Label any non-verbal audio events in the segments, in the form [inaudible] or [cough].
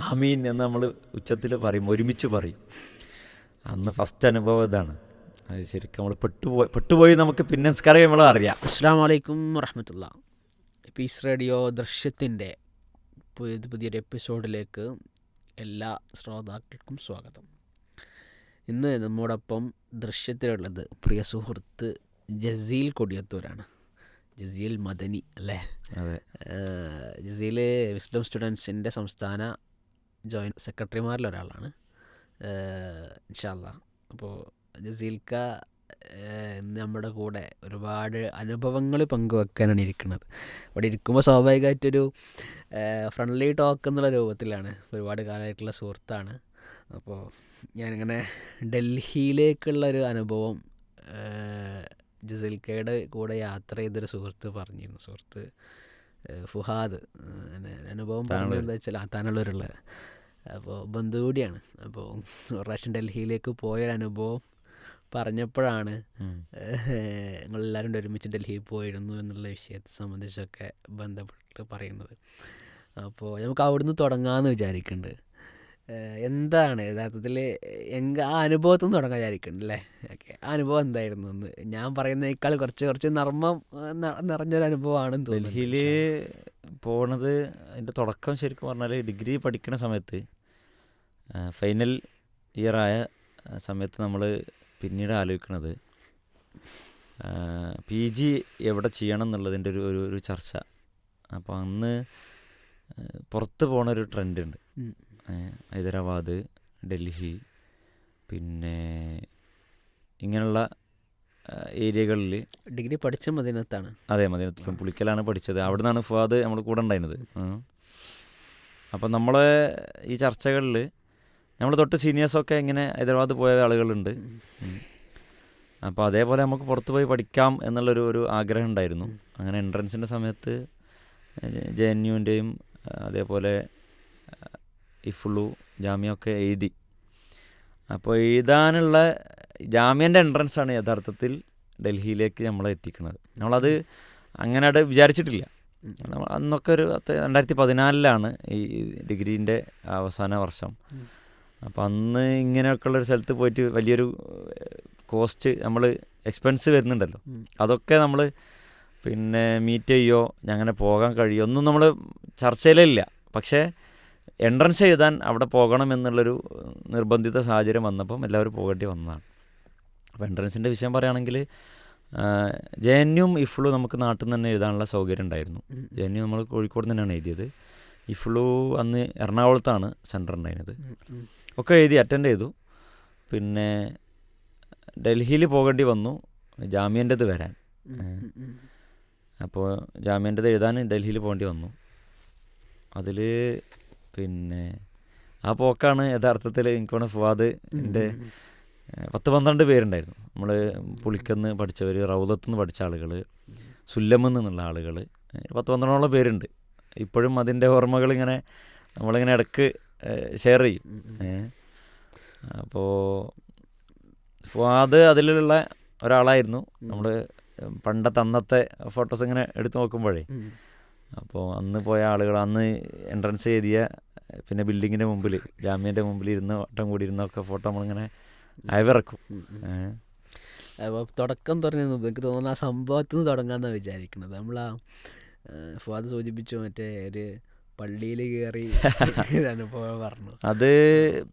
ആമീൻ എന്ന് നമ്മൾ ഉച്ചത്തിൽ പറയും ഒരുമിച്ച് പറയും. അന്ന് ഫസ്റ്റ് അനുഭവം ഇതാണ്. അത് ശരിക്കും നമ്മൾ പെട്ടുപോയി പെട്ടുപോയി നമുക്ക് പിന്നെ നിസ്കാരം നമ്മൾ അറിയാം. അസ്സാം വലൈക്കും വറഹമത്തുള്ള. പീസ് റേഡിയോ ദൃശ്യത്തിന്റെ പുതിയ പുതിയൊരു എപ്പിസോഡിലേക്ക് എല്ലാ ശ്രോതാക്കൾക്കും സ്വാഗതം. ഇന്ന് നമ്മോടൊപ്പം ദൃശ്യത്തിലുള്ളത് പ്രിയ സുഹൃത്ത് ജസീൽ കൊടിയത്തൂരാണ്. ജസീൽ മദനി അല്ലേ? അതെ. ജസീൽ വിസ്ഡം സ്റ്റുഡൻസിന്റെ സംസ്ഥാന ജോയിന്റ് സെക്രട്ടറിമാരിൽ ഒരാളാണ് ഇൻഷാല്ല അപ്പോൾ ജസീൽക്ക നമ്മുടെ കൂടെ ഒരുപാട് അനുഭവങ്ങൾ പങ്കുവെക്കാനാണ് ഇരിക്കുന്നത്. അവിടെ ഇരിക്കുമ്പോൾ സ്വാഭാവികമായിട്ടൊരു ഫ്രണ്ട്ലി ടോക്ക് എന്നുള്ള രൂപത്തിലാണ്. ഒരുപാട് കാലമായിട്ടുള്ള സുഹൃത്താണ്. അപ്പോൾ ഞാനിങ്ങനെ ഡൽഹിയിലേക്കുള്ള ഒരു അനുഭവം ജസീൽക്കയുടെ കൂടെ യാത്ര ചെയ്തൊരു സുഹൃത്ത് പറഞ്ഞിരുന്നു. സുഹൃത്ത് ഫുഹാദ്. അനുഭവം പറഞ്ഞത് എന്താ വെച്ചാൽ താനുള്ളവരുള്ള അപ്പോൾ ബന്ധു കൂടിയാണ്. അപ്പോൾ ഒരു പ്രാവശ്യം ഡൽഹിയിലേക്ക് പോയൊരനുഭവം പറഞ്ഞപ്പോഴാണ്. ഞങ്ങളെല്ലാവരും കൂടി ഒരുമിച്ച് ഡൽഹിയിൽ പോയിരുന്നു എന്നുള്ള വിഷയത്തെ സംബന്ധിച്ചൊക്കെ ബന്ധപ്പെട്ട് പറയുന്നത്. അപ്പോൾ നമുക്ക് അവിടുന്ന് തുടങ്ങാമെന്ന് വിചാരിക്കുന്നുണ്ട് എന്താണ് യഥാർത്ഥത്തിൽ എങ്ക ആ അനുഭവത്തിൽ നിന്ന് തുടങ്ങാൻ വിചാരിക്കുന്നുണ്ട് അല്ലേ? ഓക്കെ ആ അനുഭവം എന്തായിരുന്നു എന്ന് ഞാൻ പറയുന്നതിനേക്കാൾ കുറച്ച് കുറച്ച് നർമ്മം നിറഞ്ഞൊരു അനുഭവമാണെന്ന് തോന്നുന്നു. ഡൽഹിയിൽ പോണത് അതിന്റെ തുടക്കം ശരിക്കും പറഞ്ഞാൽ ഡിഗ്രി പഠിക്കുന്ന സമയത്ത് ഫൈനൽ ഇയറായ സമയത്ത് നമ്മൾ പിന്നീട് ആലോചിക്കുന്നത് പി ജി എവിടെ ചെയ്യണം എന്നുള്ളതിന്റെ ഒരു ഒരു ഒരു ചർച്ച. അപ്പോൾ അന്ന് പുറത്ത് പോണ ഒരു ട്രെൻഡ് ഉണ്ട് ഹൈദരാബാദ് ഡൽഹി പിന്നെ ഇങ്ങനെയുള്ള ഏരിയകളിൽ ഡിഗ്രി പഠിച്ച മദീനത്താണ്. അതെ മദീനത്ത് പുളിക്കലാണ് പഠിച്ചത്. അവിടെ നിന്നാണ് ഫുവാദ് നമ്മൾ കൂടെ ഉണ്ടായിരുന്നത് അപ്പം നമ്മളെ ഈ ചർച്ചകളിൽ നമ്മൾ തൊട്ട് സീനിയേഴ്സൊക്കെ ഇങ്ങനെ ഹൈദരാബാദ് പോയ ആളുകളുണ്ട്. അപ്പോൾ അതേപോലെ നമുക്ക് പുറത്ത് പോയി പഠിക്കാം എന്നുള്ളൊരു ഒരു ആഗ്രഹം ഉണ്ടായിരുന്നു. അങ്ങനെ എൻട്രൻസിന്റെ സമയത്ത് ജെ എൻ യുവിന്റെയും അതേപോലെ ഇഫുള്ളു ജാമ്യമൊക്കെ എഴുതി. അപ്പോൾ എഴുതാനുള്ള ജാമ്യന്റെ എൻട്രൻസാണ് ആണ് യഥാർത്ഥത്തിൽ ഡൽഹിയിലേക്ക് നമ്മളെ എത്തിക്കുന്നത്. നമ്മളത് അങ്ങനെ അവിടെ വിചാരിച്ചിട്ടില്ല അന്നൊക്കെ ഒരു രണ്ടായിരത്തി പതിനാലിലാണ് ഈ ഡിഗ്രീന്റെ അവസാന വർഷം. അപ്പം അന്ന് ഇങ്ങനെയൊക്കെയുള്ള ഒരു സ്ഥലത്ത് പോയിട്ട് വലിയൊരു കോസ്റ്റ് നമ്മൾ എക്സ്പെൻസ് വരുന്നുണ്ടല്ലോ. അതൊക്കെ നമ്മൾ പിന്നെ മീറ്റ് ചെയ്യോ അങ്ങനെ പോകാൻ കഴിയോ ഒന്നും നമ്മൾ ചർച്ചയിലില്ല. പക്ഷേ എൻട്രൻസ് എഴുതാൻ അവിടെ പോകണം എന്നുള്ളൊരു നിർബന്ധിത സാഹചര്യം വന്നപ്പം എല്ലാവരും പോകേണ്ടി വന്നതാണ്. അപ്പോൾ എൻട്രൻസിന്റെ വിഷയം പറയുകയാണെങ്കിൽ ജെ എൻ യും ഇഫ്ലു നമുക്ക് നാട്ടിൽ നിന്ന് തന്നെ എഴുതാനുള്ള സൗകര്യം ഉണ്ടായിരുന്നു. ജെ എൻ യു നമ്മൾ കോഴിക്കോട് തന്നെയാണ് എഴുതിയത്. ഇഫ്ലു അന്ന് എറണാകുളത്താണ് സെന്റർ ഉണ്ടായിരുന്നത്. ഒക്കെ എഴുതി അറ്റൻഡ് ചെയ്തു. പിന്നെ ഡൽഹിയിൽ പോകേണ്ടി വന്നു. ജാമ്യന്റെത് വരാൻ. അപ്പോൾ ജാമ്യന്റെത് എഴുതാൻ ഡൽഹിയിൽ പോകേണ്ടി വന്നു. അതിൽ പിന്നെ ആ പോക്കാണ് യഥാർത്ഥത്തിൽ എനിക്കോണ ഫുവാദ് എന്റെ പത്ത് പന്ത്രണ്ട് പേരുണ്ടായിരുന്നു. നമ്മൾ പുളിക്കന്ന് പഠിച്ചവർ റൗദത്തുനിന്ന് പഠിച്ച ആളുകൾ സുല്ലമെന്ന് നിന്നുള്ള ആളുകൾ പത്ത് പന്ത്രണ്ടോളം പേരുണ്ട്. ഇപ്പോഴും അതിന്റെ ഓർമ്മകൾ ഇങ്ങനെ നമ്മളിങ്ങനെ ഇടയ്ക്ക് ഷെയർ ചെയ്യും. അപ്പോൾ ഫുവാദ് അതിലുള്ള ഒരാളായിരുന്നു. നമ്മൾ പണ്ടത്തെ അന്നത്തെ ഫോട്ടോസ് ഇങ്ങനെ എടുത്തു നോക്കുമ്പോഴേ. അപ്പോൾ അന്ന് പോയ ആളുകൾ അന്ന് എൻട്രൻസ് എഴുതിയ പിന്നെ ബിൽഡിങ്ങിന്റെ മുമ്പിൽ ജാമ്യന്റെ മുമ്പിൽ ഇരുന്ന് വട്ടം കൂടി ഇരുന്നൊക്കെ ഫോട്ടോ നമ്മളിങ്ങനെ അയവിറക്കും. അപ്പോൾ തുടക്കം തുടങ്ങുന്നത് എനിക്ക് തോന്നുന്നു ആ സംഭവത്തിൽ നിന്ന് തുടങ്ങാമെന്നാണ് വിചാരിക്കുന്നത്. നമ്മൾ ആ ഫാദ് സൂചിപ്പിച്ചു മറ്റേ ഒരു പള്ളിയിൽ കയറി [laughs] അനുഭവം പറഞ്ഞു. അത്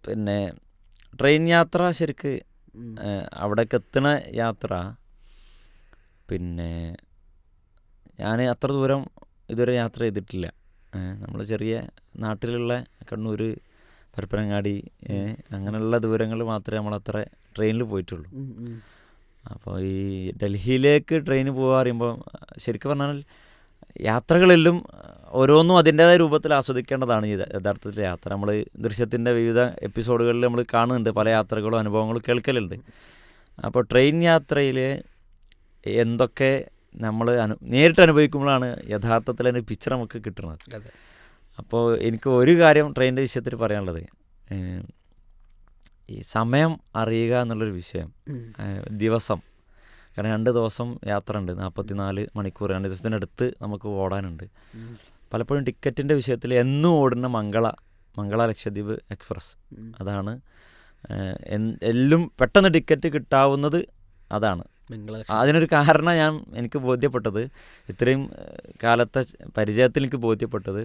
പിന്നെ ട്രെയിൻ യാത്ര ശരിക്ക് അവിടേക്ക് എത്തുന്ന യാത്ര. പിന്നെ ഞാൻ അത്ര ദൂരം ഇതുവരെ യാത്ര ചെയ്തിട്ടില്ല. നമ്മൾ ചെറിയ നാട്ടിലുള്ള കണ്ണൂർ പരപ്പനങ്ങാടി അങ്ങനെയുള്ള ദൂരങ്ങൾ മാത്രമേ നമ്മൾ അത്ര ട്രെയിനിൽ പോയിട്ടുള്ളൂ. അപ്പോൾ ഈ ഡൽഹിയിലേക്ക് ട്രെയിൻ പോകുക പറയുമ്പോൾ ശരിക്കും പറഞ്ഞാൽ യാത്രകളെല്ലാം ഓരോന്നും അതിന്റേതായ രൂപത്തിൽ ആസ്വദിക്കേണ്ടതാണ് ഈ യഥാർത്ഥത്തിൽ യാത്ര. നമ്മൾ ദൃശ്യത്തിന്റെ വിവിധ എപ്പിസോഡുകളിൽ നമ്മൾ കാണുന്നുണ്ട്. പല യാത്രകളും അനുഭവങ്ങളും കേൾക്കലുണ്ട്. അപ്പോൾ ട്രെയിൻ യാത്രയിൽ എന്തൊക്കെ നമ്മൾ അനു നേരിട്ട് അനുഭവിക്കുമ്പോഴാണ് യഥാർത്ഥത്തിൽ അതിന്റെ പിക്ചർ നമുക്ക് കിട്ടുന്നത്. അപ്പോൾ എനിക്ക് ഒരു കാര്യം ട്രെയിനിന്റെ വിഷയത്തിൽ പറയാനുള്ളത്. ഈ സമയം അറിയുക എന്നുള്ളൊരു വിഷയം. ദിവസം. കാരണം രണ്ട് ദിവസം യാത്ര ഉണ്ട്. നാൽപ്പത്തി നാല് മണിക്കൂർ. രണ്ട് ദിവസത്തിനടുത്ത് നമുക്ക് ഓടാനുണ്ട്. പലപ്പോഴും ടിക്കറ്റിന്റെ വിഷയത്തിൽ എന്നും ഓടുന്ന മംഗള മംഗള ലക്ഷദ്വീപ് എക്സ്പ്രസ്. അതാണ് എല്ലും പെട്ടെന്ന് ടിക്കറ്റ് കിട്ടാവുന്നത് അതാണ്. അതിനൊരു കാരണം ഞാൻ എനിക്ക് ബോധ്യപ്പെട്ടത് ഇത്രയും കാലത്തെ പരിചയത്തിൽ എനിക്ക് ബോധ്യപ്പെട്ടത്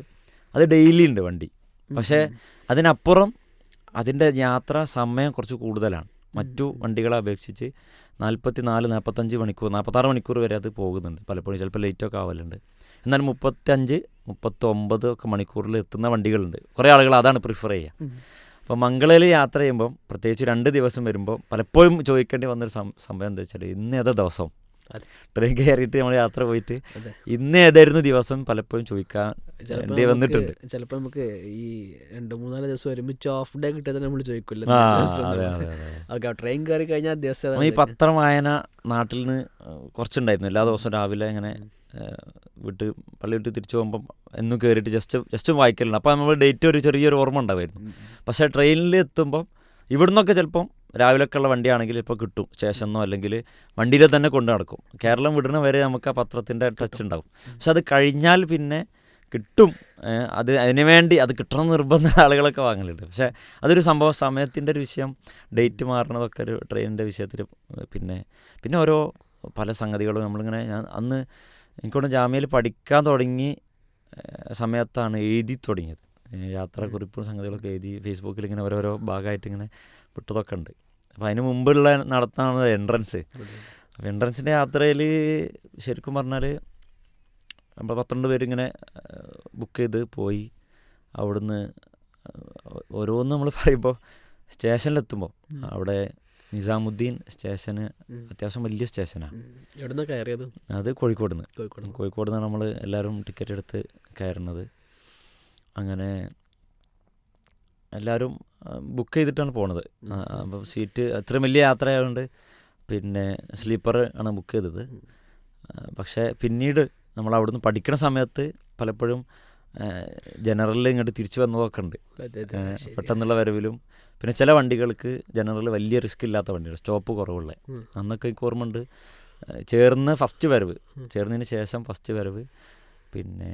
അത് ഡെയിലി ഉണ്ട് വണ്ടി. പക്ഷേ അതിനപ്പുറം അതിന്റെ യാത്ര സമയം കുറച്ച് കൂടുതലാണ്. മറ്റു വണ്ടികളെ അപേക്ഷിച്ച് നാൽപ്പത്തി നാല് നാൽപ്പത്തഞ്ച് മണിക്കൂർ നാൽപ്പത്താറ് മണിക്കൂർ വരെ അത് പോകുന്നുണ്ട്. പലപ്പോഴും ചിലപ്പോൾ ലേറ്റൊക്കെ ആവലുണ്ട്. എന്നാൽ മുപ്പത്തഞ്ച് മുപ്പത്തൊമ്പത് ഒക്കെ മണിക്കൂറിൽ എത്തുന്ന വണ്ടികളുണ്ട്. കുറേ ആളുകൾ അതാണ് പ്രിഫർ ചെയ്യുക. അപ്പോൾ മംഗളയിൽ യാത്ര ചെയ്യുമ്പം പ്രത്യേകിച്ച് രണ്ട് ദിവസം വരുമ്പോൾ പലപ്പോഴും ചോദിക്കേണ്ടി വന്നൊരു സം- സംഭവം എന്താ വെച്ചാൽ ഇന്ന് ഏതാ ദിവസം. ട്രെയിൻ കയറിയിട്ട് നമ്മൾ യാത്ര പോയിട്ട് ഇന്ന് ഏതായിരുന്നു ദിവസം പലപ്പോഴും ചോദിക്കാൻ? വന്നിട്ടുണ്ട്. ചിലപ്പോൾ നമുക്ക് ഈ രണ്ട് മൂന്നാൽ ദിവസം ഒരുമിച്ച് ഓഫ് ഡേ കിട്ടിയത് നമ്മൾ ചോദിക്കില്ല? ഓക്കെ ട്രെയിൻ കയറി കഴിഞ്ഞാൽ ദിവസം ഈ പത്രം വായന നാട്ടിൽ നിന്ന് കുറച്ചുണ്ടായിരുന്നു. എല്ലാ ദിവസവും രാവിലെ ഇങ്ങനെ വിട്ട് വീട്ട് പള്ളി വിട്ട് തിരിച്ചു പോകുമ്പം എന്നും കയറിയിട്ട് ജസ്റ്റ് ജസ്റ്റ് വായിക്കലുണ്ട്. അപ്പോൾ നമ്മൾ ഡേറ്റ് ഒരു ചെറിയൊരു ഓർമ്മ ഉണ്ടാവുമായിരുന്നു പക്ഷേ ട്രെയിനിൽ എത്തുമ്പം ഇവിടുന്നൊക്കെ ചിലപ്പം രാവിലെയൊക്കെ ഉള്ള വണ്ടിയാണെങ്കിൽ ഇപ്പോൾ കിട്ടും. സ്റ്റേഷനോ അല്ലെങ്കിൽ വണ്ടിയിൽ തന്നെ കൊണ്ടു നടക്കും. കേരളം വിടുന്ന വരെ നമുക്ക് ആ പത്രത്തിന്റെ ടച്ച് ഉണ്ടാവും. പക്ഷെ അത് കഴിഞ്ഞാൽ പിന്നെ കിട്ടും. അത് അതിനുവേണ്ടി അത് കിട്ടണം നിർബന്ധ ആളുകളൊക്കെ വാങ്ങലുണ്ട്. പക്ഷേ അതൊരു സംഭവം സമയത്തിന്റെ ഒരു വിഷയം. ഡേറ്റ് മാറണതൊക്കെ ഒരു ട്രെയിനിന്റെ വിഷയത്തിൽ പിന്നെ പിന്നെ ഓരോ പല സംഗതികളും നമ്മളിങ്ങനെ ഞാൻ അന്ന് എനിക്കൊണ്ട് ജാമ്യയിൽ പഠിക്കാൻ തുടങ്ങി സമയത്താണ് എഴുതി തുടങ്ങിയത്. യാത്രാക്കുറിപ്പും സംഗതികളൊക്കെ എഴുതി ഫേസ്ബുക്കിൽ ഇങ്ങനെ ഓരോരോ ഭാഗമായിട്ട് ഇങ്ങനെ വിട്ടതൊക്കെ ഉണ്ട്. അപ്പോൾ അതിന് മുമ്പുള്ള നടത്താണ് എൻട്രൻസ് അപ്പോൾ എൻട്രൻസിന്റെ യാത്രയിൽ ശരിക്കും പറഞ്ഞാൽ നമ്മൾ പന്ത്രണ്ട് പേരിങ്ങനെ ബുക്ക് ചെയ്ത് പോയി. അവിടുന്ന് ഓരോന്ന് നമ്മൾ പറയുമ്പോൾ സ്റ്റേഷനിലെത്തുമ്പോൾ അവിടെ നിസാമുദ്ദീൻ സ്റ്റേഷന് അത്യാവശ്യം വലിയ സ്റ്റേഷനാണ് എവിടുന്ന കയറിയത് അത്? കോഴിക്കോട് നിന്ന് കോഴിക്കോട് കോഴിക്കോട് നിന്നാണ് നമ്മൾ എല്ലാവരും ടിക്കറ്റ് എടുത്ത് കയറുന്നത്. അങ്ങനെ എല്ലാവരും ബുക്ക് ചെയ്തിട്ടാണ് പോണത്. അപ്പം സീറ്റ് അത്രയും വലിയ യാത്രയായതുകൊണ്ട് പിന്നെ സ്ലീപ്പർ ആണ് ബുക്ക് ചെയ്തത്. പക്ഷേ പിന്നീട് നമ്മൾ അവിടുന്ന് പഠിക്കുന്ന സമയത്ത് പലപ്പോഴും ജനറലിൽ ഇങ്ങോട്ട് തിരിച്ചു വന്നതൊക്കെ ഉണ്ട്. പെട്ടെന്നുള്ള വരവിലും പിന്നെ ചില വണ്ടികൾക്ക് ജനറൽ വലിയ റിസ്ക് ഇല്ലാത്ത വണ്ടികൾ സ്റ്റോപ്പ് കുറവുള്ള. അന്നൊക്കെ എനിക്ക് ഓർമ്മയുണ്ട് ഉണ്ട് ചേർന്ന് ഫസ്റ്റ് വരവ്. ചേർന്നതിന് ശേഷം ഫസ്റ്റ് വരവ്. പിന്നെ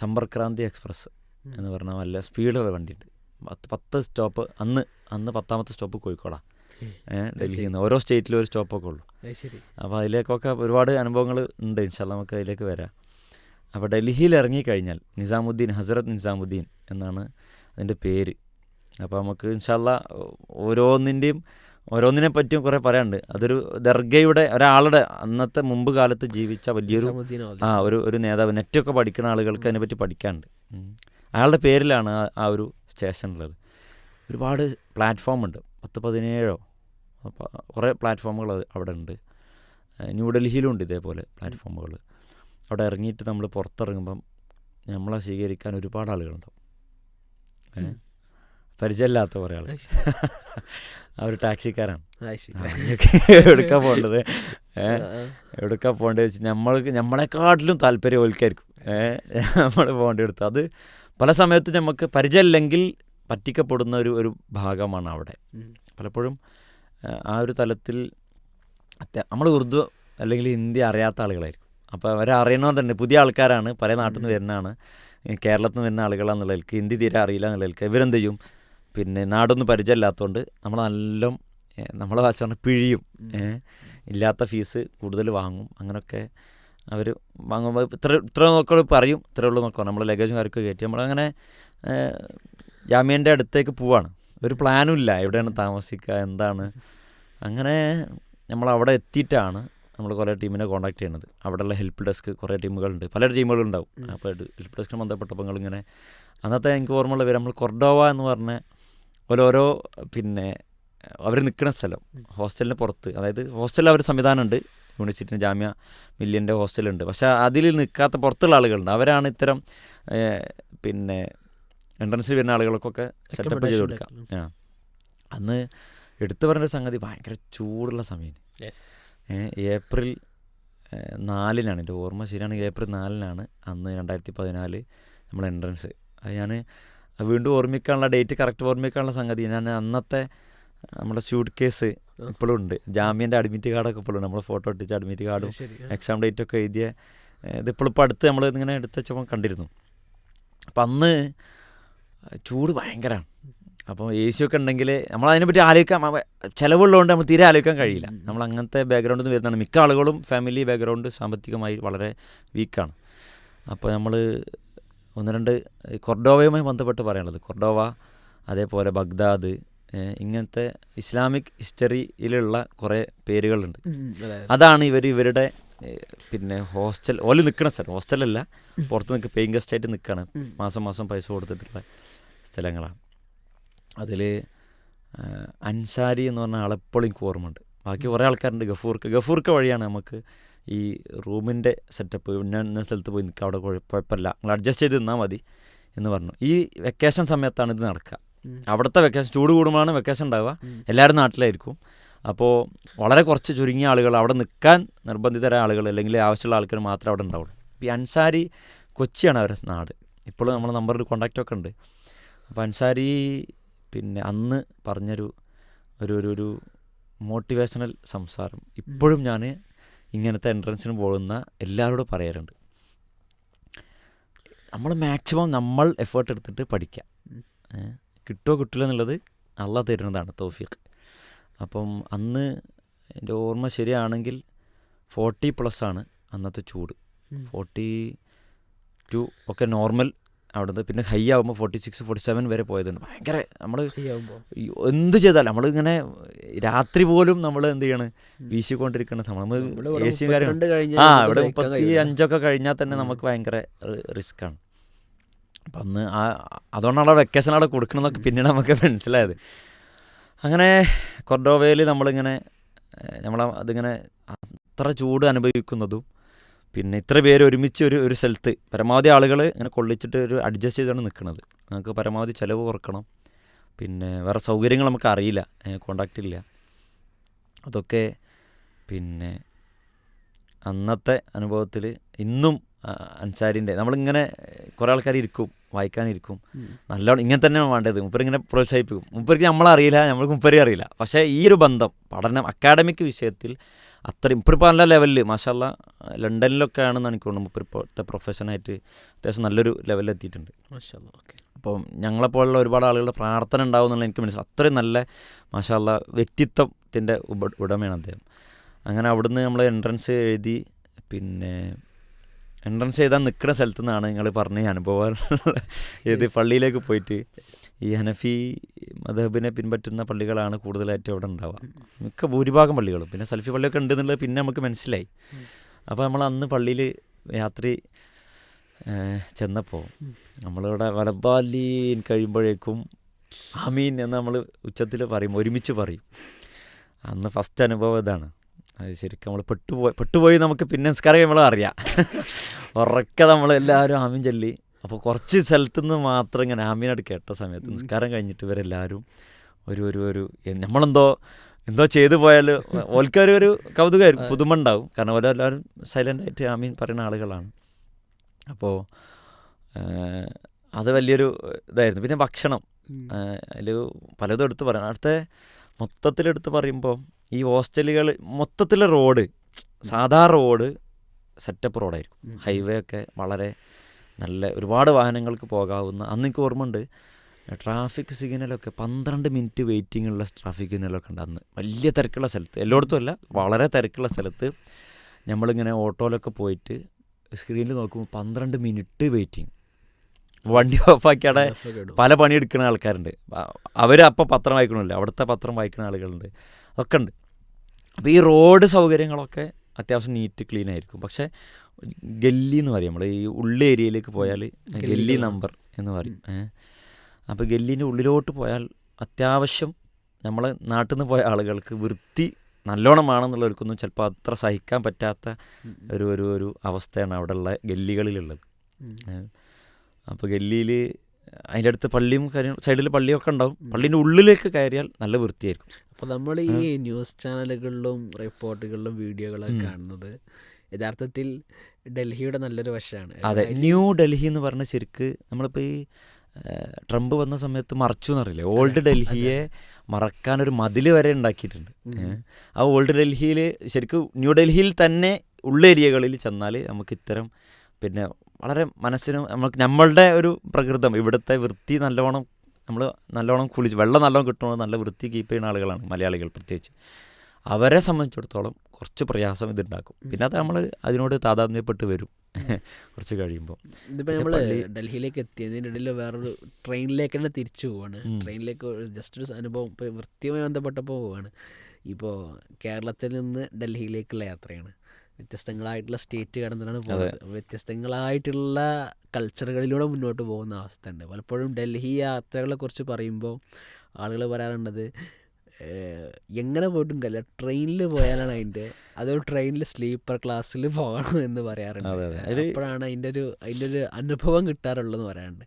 സമ്പർക്രാന്തി എക്സ്പ്രസ് എന്ന് പറഞ്ഞാൽ നല്ല സ്പീഡുള്ള വണ്ടിയുണ്ട്. പത്ത് പത്ത് സ്റ്റോപ്പ് അന്ന് അന്ന് പത്താമത്തെ സ്റ്റോപ്പ് കോഴിക്കോടാണ് ഡൽഹിയിൽ നിന്ന് ഓരോ സ്റ്റേറ്റിലും ഒരു സ്റ്റോപ്പൊക്കെ ഉള്ളൂ. അപ്പോൾ അതിലേക്കൊക്കെ ഒരുപാട് അനുഭവങ്ങൾ ഉണ്ട്. ഇൻഷാല്ല നമുക്ക് അതിലേക്ക് വരാം. അപ്പോൾ ഡൽഹിയിൽ ഇറങ്ങിക്കഴിഞ്ഞാൽ നിസാമുദ്ദീൻ ഹസരത് നിസാമുദ്ദീൻ എന്നാണ് അതിന്റെ പേര്. അപ്പോൾ നമുക്ക് ഇൻഷാല്ല ഓരോന്നിന്റെയും ഓരോന്നിനെ പറ്റിയും കുറേ പറയാനുണ്ട്. അതൊരു ദർഗയുടെ ഒരാളുടെ അന്നത്തെ മുമ്പ് കാലത്ത് ജീവിച്ച വലിയൊരു. ആ ഒരു ഒരു നേതാവ്. നെറ്റൊക്കെ പഠിക്കുന്ന ആളുകൾക്ക് അതിനെപ്പറ്റി പഠിക്കാനുണ്ട്. അയാളുടെ പേരിലാണ് ആ ഒരു സ്റ്റേഷൻ ഉള്ളത് ഒരുപാട് പ്ലാറ്റ്ഫോം ഉണ്ട് പത്ത് പതിനേഴോ കുറേ പ്ലാറ്റ്ഫോമുകൾ അവിടെ ഉണ്ട് ന്യൂഡൽഹിയിലും ഉണ്ട് ഇതേപോലെ പ്ലാറ്റ്ഫോമുകൾ. അവിടെ ഇറങ്ങിയിട്ട് നമ്മൾ പുറത്തിറങ്ങുമ്പം നമ്മളെ സ്വീകരിക്കാൻ ഒരുപാട് ആളുകളുണ്ടാവും. പരിചയമില്ലാത്ത കുറേ ആൾ. അവർ ടാക്സിക്കാരാണ്. എവിടുക്കാ പോകേണ്ടത്. എവിടേക്കാ പോകേണ്ടത് വെച്ച് നമ്മൾക്ക് നമ്മളെക്കാട്ടിലും താല്പര്യം ഓൽക്കായിരിക്കും നമ്മൾ പോകേണ്ടി എടുത്ത് അത് പല സമയത്തും നമുക്ക് പരിചയമില്ലെങ്കിൽ പറ്റിക്കപ്പെടുന്ന ഒരു ഒരു ഭാഗമാണ് അവിടെ. പലപ്പോഴും ആ, ഒരു തലത്തിൽ നമ്മൾ ഉറുദു അല്ലെങ്കിൽ ഹിന്ദി അറിയാത്ത ആളുകളായിരിക്കും. അപ്പോൾ അവരെ അറിയണമെന്ന് തന്നെ പുതിയ ആൾക്കാരാണ്. പല നാട്ടിൽ നിന്ന് വരുന്നതാണ്. കേരളത്തിൽ നിന്ന് വരുന്ന ആളുകളാണെന്നുള്ളതിൽക്ക് ഹിന്ദി തീരെ അറിയില്ല എന്നുള്ളവർക്ക് ഇവരെന്ത് ചെയ്യും പിന്നെ നാടൊന്നും പരിചയമില്ലാത്തതുകൊണ്ട് നമ്മൾ നല്ല നമ്മളെ ഭാഷ പിഴിയും. ഇല്ലാത്ത ഫീസ് കൂടുതൽ വാങ്ങും. അങ്ങനെയൊക്കെ അവർ വാങ്ങുമ്പോൾ ഇത്ര ഇത്ര നോക്കൾ പറയും ഇത്ര ഉള്ളൂ നോക്കാം നമ്മൾ ലഗേജും കാര്യമൊക്കെ കയറ്റി. നമ്മളങ്ങനെ ജാമ്യന്റെ അടുത്തേക്ക് പോവാണ്. ഒരു പ്ലാനും ഇല്ല. എവിടെയാണ് താമസിക്കുക എന്താണ്? അങ്ങനെ നമ്മൾ അവിടെ എത്തിയിട്ടാണ് നമ്മൾ കുറേ ടീമിനെ കോൺടാക്ട് ചെയ്യുന്നത് അവിടെയുള്ള ഹെൽപ്പ് ഡെസ്ക് കുറേ ടീമുകളുണ്ട് പല ടീമുകളുണ്ടാവും ഉണ്ടാവും. അപ്പോൾ ഹെൽപ്പ് ഡെസ്കിന് ബന്ധപ്പെട്ടപ്പോൾ നിങ്ങളിങ്ങനെ അന്നത്തെ എനിക്ക് ഓർമ്മയുള്ള പേര് നമ്മൾ കൊർഡോവ എന്ന് പറഞ്ഞ ഓരോരോ പിന്നെ അവർ നിൽക്കുന്ന സ്ഥലം. ഹോസ്റ്റലിന് പുറത്ത്. അതായത് ഹോസ്റ്റലിൽ അവർ സംവിധാനമുണ്ട്. യൂണിവേഴ്സിറ്റിന്റെ ജാമ്യ മില്യന്റെ ഹോസ്റ്റലുണ്ട്. പക്ഷേ അതിൽ നിൽക്കാത്ത പുറത്തുള്ള ആളുകളുണ്ട്. അവരാണ് ഇത്തരം പിന്നെ എൻട്രൻസിൽ വരുന്ന ആളുകൾക്കൊക്കെ സെറ്റപ്പ് ചെയ്ത് കൊടുക്കുക. Accommodation ആ. അന്ന് എടുത്തു പറഞ്ഞൊരു സംഗതി ഭയങ്കര ചൂടുള്ള സമയം. ഏപ്രിൽ നാലിനാണ്. എന്റെ ഓർമ്മ ശരിയാണെങ്കിൽ ഏപ്രിൽ നാലിനാണ് അന്ന് രണ്ടായിരത്തി പതിനാല് നമ്മൾ എൻട്രൻസ്. അത് ഞാൻ വീണ്ടും ഓർമ്മിക്കാനുള്ള ഡേറ്റ് കറക്റ്റ് ഓർമ്മിക്കാനുള്ള സംഗതി. ഞാൻ അന്നത്തെ നമ്മുടെ ഷൂട്ട് കേസ്. ഇപ്പോഴും ഉണ്ട്. ജാമ്യന്റെ അഡ്മിറ്റ് കാർഡൊക്കെ ഇപ്പോഴും നമ്മൾ ഫോട്ടോ ഒട്ടിച്ച അഡ്മിറ്റ് കാർഡും. എക്സാം ഡേറ്റ് ഒക്കെ എഴുതിയ ഇതിപ്പോൾ ഇപ്പോൾ അടുത്ത് നമ്മൾ ഇങ്ങനെ എടുത്തുവച്ചപ്പോൾ കണ്ടിരുന്നു. അപ്പം അന്ന് ചൂട് ഭയങ്കരമാണ് അപ്പോൾ എ സി ഒക്കെ ഉണ്ടെങ്കിൽ നമ്മൾ അതിനെപ്പറ്റി ആലോചിക്കാൻ ചിലവുള്ളതുകൊണ്ട് നമ്മൾ തീരെ ആലോചിക്കാൻ കഴിയില്ല. നമ്മൾ അങ്ങനത്തെ ബാക്ക്ഗ്രൗണ്ടിൽ നിന്ന് വരുന്നതാണ്. മിക്ക ആളുകളും ഫാമിലി ബാക്ക്ഗ്രൗണ്ട് സാമ്പത്തികമായി വളരെ വീക്കാണ് അപ്പോൾ നമ്മൾ ഒന്ന് രണ്ട് കൊർഡോവയുമായി ബന്ധപ്പെട്ട് പറയാനുള്ളത്. കൊർഡോവ അതേപോലെ ബഗ്ദാദ് ഇങ്ങനത്തെ ഇസ്ലാമിക് ഹിസ്റ്ററിയിലുള്ള കുറേ പേരുകളുണ്ട്. അതാണ് ഇവർ ഇവരുടെ പിന്നെ ഹോസ്റ്റൽ ഓൽ നിൽക്കുന്ന സ്ഥലം. ഹോസ്റ്റലല്ല പുറത്ത് നിൽക്കുക പേയിങ് ഗസ്റ്റ് ആയിട്ട് നിൽക്കുകയാണ് മാസം മാസം പൈസ കൊടുത്തിട്ടുള്ള സ്ഥലങ്ങളാണ്. അതിൽ അൻസാരി എന്ന് പറഞ്ഞ ആളെപ്പോഴും എനിക്ക് ഓർമ്മയുണ്ട്. ബാക്കി കുറേ ആൾക്കാരുണ്ട്. ഗഫൂർക്ക് ഗഫൂർക്ക് വഴിയാണ് നമുക്ക് ഈ റൂമിന്റെ സെറ്റപ്പ് ഇന്ന ഇന്ന സ്ഥലത്ത് പോയി നിൽക്കുക അവിടെ കുഴ- കുഴപ്പമില്ല. നിങ്ങൾ അഡ്ജസ്റ്റ് ചെയ്ത് നിന്നാൽ മതി എന്ന് പറഞ്ഞു. ഈ വെക്കേഷൻ സമയത്താണ് ഇത് നടക്കുക. അവിടുത്തെ വെക്കേഷൻ ചൂട് കൂടുമ്പോഴാണ് വെക്കേഷൻ ഉണ്ടാവുക. എല്ലാവരും നാട്ടിലായിരിക്കും. അപ്പോൾ വളരെ കുറച്ച് ചുരുങ്ങിയ ആളുകൾ അവിടെ നിൽക്കാൻ നിർബന്ധിതരായ ആളുകൾ അല്ലെങ്കിൽ ആവശ്യമുള്ള ആൾക്കാർ മാത്രമേ അവിടെ ഉണ്ടാവുള്ളൂ. ഇപ്പം ഈ അൻസാരി കൊച്ചിയാണ് അവരുടെ നാട്. ഇപ്പോഴും നമ്മളെ നമ്പറിൽ കോണ്ടാക്റ്റ് ഒക്കെ ഉണ്ട്. അപ്പോൾ അൻസാരി പിന്നെ അന്ന് പറഞ്ഞൊരു ഒരു ഒരു ഒരു മോട്ടിവേഷണൽ സംസാരം ഇപ്പോഴും ഞാൻ ഇങ്ങനത്തെ എൻട്രൻസിന് പോകുന്ന എല്ലാവരോടും പറയാറുണ്ട്. നമ്മൾ മാക്സിമം നമ്മൾ എഫേർട്ട് എടുത്തിട്ട് പഠിക്കുക. കിട്ടുമോ കിട്ടില്ല എന്നുള്ളത് അള്ള തരുന്നതാണ് തോഫിക്ക് അപ്പം അന്ന് എന്റെ ഓർമ്മ ശരിയാണെങ്കിൽ ഫോർട്ടി പ്ലസ് ആണ് അന്നത്തെ ചൂട്. ഫോർട്ടി ടു ഒക്കെ നോർമൽ അവിടുന്ന് പിന്നെ ഹൈ ആകുമ്പോൾ ഫോർട്ടി സിക്സ് ഫോർട്ടി സെവൻ വരെ പോയതുണ്ട്. ഭയങ്കര നമ്മൾ എന്ത് ചെയ്താലും നമ്മൾ ഇങ്ങനെ രാത്രി പോലും നമ്മൾ എന്ത് ചെയ്യാണ് വീശിക്കൊണ്ടിരിക്കണ. നമ്മൾ എ സിയും കാര്യം ആ ഇവിടെ മുപ്പത്തി അഞ്ചൊക്കെ കഴിഞ്ഞാൽ തന്നെ നമുക്ക് ഭയങ്കര റിസ്ക് ആണ് അപ്പം അന്ന് ആ അതുകൊണ്ടാണ് അവിടെ വെക്കേഷൻ അവിടെ കൊടുക്കണമെന്നൊക്കെ പിന്നീട് നമുക്ക് മനസ്സിലായത്. അങ്ങനെ കൊർഡോവയിൽ നമ്മളിങ്ങനെ നമ്മൾ അതിങ്ങനെ അത്ര ചൂട് അനുഭവിക്കുന്നതും പിന്നെ ഇത്ര പേര് ഒരുമിച്ച് ഒരു ഒരു സ്ഥലത്ത് പരമാവധി ആളുകൾ ഇങ്ങനെ കൊള്ളിച്ചിട്ട് ഒരു അഡ്ജസ്റ്റ് ചെയ്താണ് നിൽക്കുന്നത് നമുക്ക് പരമാവധി ചിലവ് കുറക്കണം. പിന്നെ വേറെ സൗകര്യങ്ങൾ നമുക്ക് അറിയില്ല കോണ്ടാക്റ്റ് ഇല്ല. അതൊക്കെ പിന്നെ അന്നത്തെ അനുഭവത്തിൽ ഇന്നും അൻസാരിന്റെ നമ്മളിങ്ങനെ കുറേ ആൾക്കാർ ഇരിക്കും. വായിക്കാനിരിക്കും. നല്ലോണം ഇങ്ങനെ തന്നെയാണ് വേണ്ടത്. മുപ്പര് ഇങ്ങനെ പ്രോത്സാഹിപ്പിക്കും. മുപ്പർക്ക് നമ്മളറിയില്ല നമ്മൾക്ക് മുപ്പരി അറിയില്ല. പക്ഷേ ഈ ഒരു ബന്ധം പഠനം അക്കാഡമിക് വിഷയത്തിൽ അത്ര ഇപ്പം നല്ല ലെവലിൽ മാഷല്ല ലണ്ടനിലൊക്കെ ആണെന്ന് എനിക്ക് തോന്നുന്നു മുപ്പര് ഇപ്പോഴത്തെ പ്രൊഫഷനായിട്ട് അത്യാവശ്യം നല്ലൊരു ലെവലിൽ എത്തിയിട്ടുണ്ട്. അപ്പം ഞങ്ങളെപ്പോലുള്ള ഒരുപാട് ആളുകളുടെ പ്രാർത്ഥന ഉണ്ടാവും എന്നുള്ള എനിക്ക് മനസ്സിലായി. അത്രയും നല്ല മാഷാല്ല വ്യക്തിത്വത്തിന്റെ ഉടമയാണ് അദ്ദേഹം. അങ്ങനെ അവിടുന്ന് നമ്മൾ എൻട്രൻസ് എഴുതി പിന്നെ എൻട്രൻസ് ചെയ്താൽ നിൽക്കുന്ന സ്ഥലത്തു നിന്നാണ് നിങ്ങൾ പറഞ്ഞ ഈ അനുഭവം. ഏത് പള്ളിയിലേക്ക് പോയിട്ട് ഈ ഹനഫി മദഹബിനെ പിൻപറ്റുന്ന പള്ളികളാണ് കൂടുതലായിട്ട് അവിടെ ഉണ്ടാവുക. മിക്ക ഭൂരിഭാഗം പള്ളികളും. പിന്നെ സൽഫി പള്ളിയൊക്കെ ഉണ്ട് എന്നുള്ളത് പിന്നെ നമുക്ക് മനസ്സിലായി. അപ്പോൾ നമ്മൾ അന്ന് പള്ളിയിൽ രാത്രി ചെന്നപ്പോൾ. നമ്മളിവിടെ വലബാലീൻ കഴിയുമ്പോഴേക്കും അമീൻ എന്ന് നമ്മൾ ഉച്ചത്തിൽ പറയും ഒരുമിച്ച് പറയും. അന്ന് ഫസ്റ്റ് അനുഭവം ഇതാണ്. അത് ശരിക്കും നമ്മൾ പെട്ടുപോയി പെട്ടുപോയി നമുക്ക് പിന്നെ നിസ്കാരം നമ്മൾ അറിയാം. ഉറക്കെ നമ്മൾ എല്ലാവരും ആമീൻ ചൊല്ലി. അപ്പോൾ കുറച്ച് സ്ഥലത്തു നിന്ന് മാത്രം ഇങ്ങനെ ആമീനായിട്ട് കേട്ട സമയത്ത്. നിസ്കാരം കഴിഞ്ഞിട്ട് ഇവരെല്ലാവരും ഒരു ഒരു ഒരു നമ്മളെന്തോ എന്തോ ചെയ്തു പോയാൽ ഓൽക്കൊരു ഒരു കൗതുകമായിരിക്കും. പുതുമ ഉണ്ടാവും കാരണം ഓരെല്ലാവരും സൈലന്റ് ആയിട്ട് ആമീൻ പറയുന്ന ആളുകളാണ്. അപ്പോൾ അത് വലിയൊരു ഇതായിരുന്നു. പിന്നെ ഭക്ഷണം. അതിൽ പലതും എടുത്ത് പറയണം അടുത്ത മൊത്തത്തിലെടുത്ത് പറയുമ്പോൾ ഈ ഹോസ്റ്റലുകൾ മൊത്തത്തിലെ റോഡ് സാധാ റോഡ് സെറ്റപ്പ് റോഡായിരിക്കും. ഹൈവേ ഒക്കെ വളരെ നല്ല ഒരുപാട് വാഹനങ്ങൾക്ക് പോകാവുന്ന അന്ന് എനിക്ക് ഓർമ്മയുണ്ട് ട്രാഫിക് സിഗ്നലൊക്കെ പന്ത്രണ്ട് മിനിറ്റ് വെയിറ്റിംഗ് ഉള്ള ട്രാഫിക് സിഗ്നലൊക്കെ ഉണ്ട് അന്ന്. വലിയ തിരക്കുള്ള സ്ഥലത്ത് എല്ലായിടത്തും അല്ല വളരെ തിരക്കുള്ള സ്ഥലത്ത് നമ്മളിങ്ങനെ ഓട്ടോയിലൊക്കെ പോയിട്ട് സ്ക്രീനിൽ നോക്കുമ്പോൾ പന്ത്രണ്ട് മിനിറ്റ് വെയിറ്റിംഗ്. വണ്ടി ഓഫാക്കിയാടെ പല പണി എടുക്കുന്ന ആൾക്കാരുണ്ട്. അവർ അപ്പം പത്രം വായിക്കണമല്ലോ അവിടുത്തെ പത്രം വായിക്കുന്ന ആളുകളുണ്ട്. അതൊക്കെ ഉണ്ട് അപ്പോൾ ഈ റോഡ് സൗകര്യങ്ങളൊക്കെ അത്യാവശ്യം നീറ്റ് ക്ലീൻ ആയിരിക്കും. പക്ഷേ ഗല്ലി എന്ന് പറയും നമ്മൾ ഈ ഉള്ളി ഏരിയയിലേക്ക് പോയാൽ ഗല്ലി നമ്പർ എന്ന് പറയും. അപ്പോൾ ഗല്ലീന്റെ ഉള്ളിലോട്ട് പോയാൽ അത്യാവശ്യം നമ്മൾ നാട്ടിൽ നിന്ന് പോയ ആളുകൾക്ക് വൃത്തി നല്ലോണമാണെന്നുള്ളവർക്കൊന്നും ചിലപ്പോൾ അത്ര സഹിക്കാൻ പറ്റാത്ത ഒരു ഒരു ഒരു അവസ്ഥയാണ് അവിടെയുള്ള ഗല്ലികളിലുള്ളത്. അപ്പോൾ ഗല്ലിയിൽ അതിന്റെ അടുത്ത് പള്ളിയും കാര്യം സൈഡിൽ പള്ളിയൊക്കെ ഉണ്ടാവും. പള്ളീന്റെ ഉള്ളിലേക്ക് കയറിയാൽ നല്ല വൃത്തിയായിരിക്കും. അപ്പോൾ നമ്മൾ ഈ ന്യൂസ് ചാനലുകളിലും റിപ്പോർട്ടുകളിലും വീഡിയോകളൊക്കെ കാണുന്നത് യഥാർത്ഥത്തിൽ ഡൽഹിയുടെ നല്ലൊരു വശമാണ്. അതെ ന്യൂ ഡൽഹി എന്ന് പറഞ്ഞ ശരിക്ക് നമ്മളിപ്പോൾ ഈ ട്രംപ് വന്ന സമയത്ത് മറച്ചു എന്നറിയില്ലേ? ഓൾഡ് ഡൽഹിയെ മറക്കാനൊരു മതിൽ വരെ ഉണ്ടാക്കിയിട്ടുണ്ട്. ആ ഓൾഡ് ഡൽഹിയിൽ ശരിക്കും ന്യൂ ഡൽഹിയിൽ തന്നെ ഉള്ള ഏരിയകളിൽ ചെന്നാൽ നമുക്ക് ഇത്തരം പിന്നെ വളരെ മനസ്സിനും നമുക്ക് നമ്മളുടെ ഒരു പ്രകൃതം. ഇവിടുത്തെ വൃത്തി നല്ലവണ്ണം നമ്മൾ നല്ലവണ്ണം കുളിച്ച് വെള്ളം നല്ലോണം കിട്ടണമെന്ന് നല്ല വൃത്തി കീപ്പ് ചെയ്യുന്ന ആളുകളാണ് മലയാളികൾ പ്രത്യേകിച്ച്. അവരെ സംബന്ധിച്ചിടത്തോളം കുറച്ച് പ്രയാസം ഇതുണ്ടാക്കും. പിന്നെ അത് നമ്മൾ അതിനോട് താതാത്മ്യപ്പെട്ട് വരും. കുറച്ച് കഴിയുമ്പോൾ ഇതിപ്പോൾ നമ്മൾ ഡൽഹിയിലേക്ക് എത്തിയതിന്റെ ഇടയിൽ വേറൊരു ട്രെയിനിലേക്ക് തന്നെ തിരിച്ചു പോവാണ്. ട്രെയിനിലേക്ക് ജസ്റ്റ് ഒരു അനുഭവം ഇപ്പോൾ വൃത്തിയുമായി ബന്ധപ്പെട്ടപ്പോൾ പോവാണ്. ഇപ്പോൾ കേരളത്തിൽ നിന്ന് ഡൽഹിയിലേക്കുള്ള യാത്രയാണ്. വ്യത്യസ്തങ്ങളായിട്ടുള്ള സ്റ്റേറ്റ് കടന്നിട്ടാണ് പോകുന്നത്. വ്യത്യസ്തങ്ങളായിട്ടുള്ള കൾച്ചറുകളിലൂടെ മുന്നോട്ട് പോകുന്ന അവസ്ഥ ഉണ്ട് പലപ്പോഴും ഡൽഹി യാത്രകളെ കുറിച്ച് പറയുമ്പോൾ ആളുകൾ പറയാറുണ്ടത് എങ്ങനെ പോയിട്ടും കല്ല ട്രെയിനിൽ പോയാലാണ് അതിന്റെ അതൊരു ട്രെയിനിൽ സ്ലീപ്പർ ക്ലാസ്സിൽ പോകണം എന്ന് പറയാറുണ്ട്. അപ്പോഴാണ് അതിന്റെ ഒരു അതിന്റെ ഒരു അനുഭവം കിട്ടാറുള്ളതെന്ന് പറയാറുണ്ട്.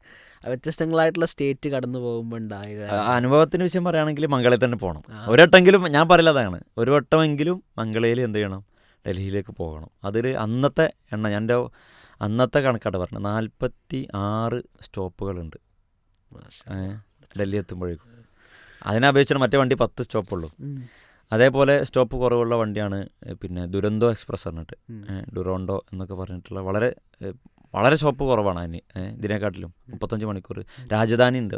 വ്യത്യസ്തങ്ങളായിട്ടുള്ള സ്റ്റേറ്റ് കടന്നു പോകുമ്പോൾ ഉണ്ടായ അനുഭവത്തിന് വിഷയം പറയുകയാണെങ്കിൽ മംഗളയിൽ തന്നെ പോകണം. ഒരു വട്ടമെങ്കിലും ഞാൻ പറയില്ല അതാണ് ഒരു വട്ടമെങ്കിലും മംഗളയിൽ എന്ത് ചെയ്യണം? ഡൽഹിയിലേക്ക് പോകണം. അതിൽ അന്നത്തെ എണ്ണ എന്റെ അന്നത്തെ കണക്കാട്ട് പറഞ്ഞത്. നാൽപ്പത്തി ആറ് സ്റ്റോപ്പുകളുണ്ട് ഡൽഹി എത്തുമ്പോഴേക്കും. അതിനപേക്ഷിച്ച് മറ്റേ വണ്ടി പത്ത് സ്റ്റോപ്പുള്ളൂ. അതേപോലെ സ്റ്റോപ്പ് കുറവുള്ള വണ്ടിയാണ് പിന്നെ ദുരന്തോ എക്സ്പ്രസ് പറഞ്ഞിട്ട്. ഡുറോണ്ടോ എന്നൊക്കെ പറഞ്ഞിട്ടുള്ള വളരെ വളരെ സ്റ്റോപ്പ് കുറവാണ് അതിന്. ഇതിനെക്കാട്ടിലും മുപ്പത്തഞ്ച് മണിക്കൂർ. രാജധാനി ഉണ്ട്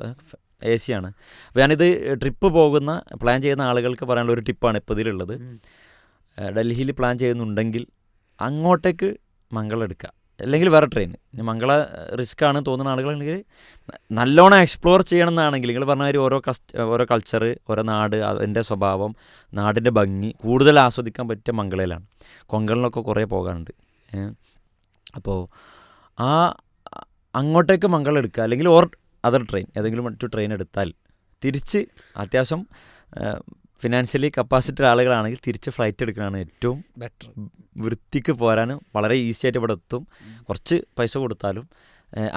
എ സി ആണ്. അപ്പോൾ ഞാനിത് ട്രിപ്പ് പോകുന്ന പ്ലാൻ ചെയ്യുന്ന ആളുകൾക്ക് പറയാനുള്ള ഒരു ടിപ്പാണ് ഇപ്പോൾ ഇതിലുള്ളത്. ഡൽഹിയിൽ പ്ലാൻ ചെയ്യുന്നുണ്ടെങ്കിൽ അങ്ങോട്ടേക്ക് മംഗളം എടുക്കുക. അല്ലെങ്കിൽ വേറെ ട്രെയിൻ മംഗള റിസ്ക് ആണ് തോന്നുന്ന ആളുകളാണെങ്കിൽ നല്ലോണം എക്സ്പ്ലോർ ചെയ്യണം എന്നാണെങ്കിൽ നിങ്ങൾ പറഞ്ഞ മാതിരി ഓരോ കസ്റ്റ് ഓരോ കൾച്ചർ ഓരോ നാട് അതിന്റെ സ്വഭാവം നാടിന്റെ ഭംഗി കൂടുതൽ ആസ്വദിക്കാൻ പറ്റിയ മംഗളയിലാണ്. കൊങ്കണിലൊക്കെ കുറേ പോകാനുണ്ട്. അപ്പോൾ ആ അങ്ങോട്ടേക്ക് മംഗളം എടുക്കുക. അല്ലെങ്കിൽ ഓർ അതർ ട്രെയിൻ ഏതെങ്കിലും മറ്റു ട്രെയിൻ എടുത്താൽ തിരിച്ച് അത്യാവശ്യം ഫിനാൻഷ്യലി കപ്പാസിറ്റി ആളുകളാണെങ്കിൽ തിരിച്ച് ഫ്ലൈറ്റ് എടുക്കണതാണ് ഏറ്റവും ബെറ്റർ വൃത്തിക്ക് പോരാനും വളരെ ഈസി ആയിട്ട് ഇവിടെ എത്തും. കുറച്ച് പൈസ കൊടുത്താലും